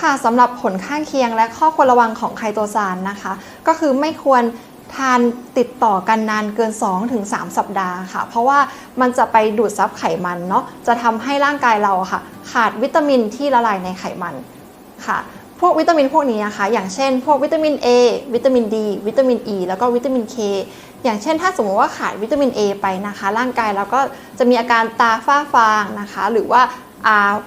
ค่ะสำหรับผลข้างเคียงและข้อควรระวังของไคโตซานนะคะ ก็คือไม่ควรทานติดต่อกันนานเกิน 2-3 สัปดาห์ค่ะ เพราะว่ามันจะไปดูดซับไขมันเนาะจะทำให้ร่างกายเราค่ะ ขาดวิตามินที่ละลายในไขมันค่ะ พวกวิตามินพวกนี้นะคะ อย่างเช่น พวกวิตามิน A วิตามิน D วิตามิน E แล้วก็วิตามิน K อย่างเช่นถ้าสมมติว่าขาดวิตามิน A ไปนะคะ ร่างกายเราก็จะมีอาการตาฝ้าฟางนะคะ หรือว่า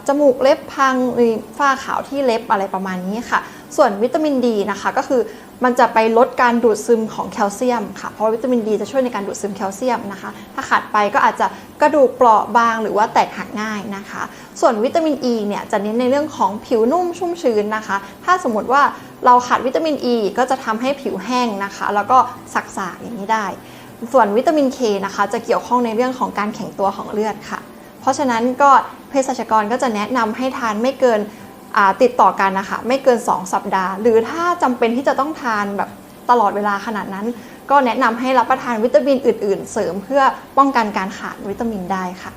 จมูกเล็บพังหรือฝ้าขาวที่เล็บอะไรประมาณนี้ค่ะ ส่วนวิตามินดีนะคะก็คือมันจะไปลดการดูดซึมของแคลเซียมค่ะ เพราะวิตามินดีจะช่วยในการดูดซึมแคลเซียมนะคะ ถ้าขาดไปก็อาจจะกระดูกเปราะบางหรือว่าแตกหักง่ายนะคะ ส่วนวิตามินอ e ีเนี่ยจะเน้นในเรื่องของผิวนุ่มชุ่มชื้นนะคะ ถ้าสมมติว่าเราขาดวิตามินอ e ีก็จะทำให้ผิวแห้งนะคะ แล้วก็สักๆอย่างนี้ได้ ส่วนวิตามินเคนะคะจะเกี่ยวข้องในเรื่องของการแข็งตัวของเลือดค่ะ เพราะฉะนั้นก็เภสัชกรก็จะแนะนำให้ทานไม่เกินติดต่อกันนะคะไม่เกิน 2 สัปดาห์ หรือถ้าจำเป็นที่จะต้องทานแบบตลอดเวลาขนาดนั้น ก็แนะนำให้รับประทานวิตามินอื่น ๆ เสริมเพื่อป้องกันการขาดวิตามินได้ค่ะ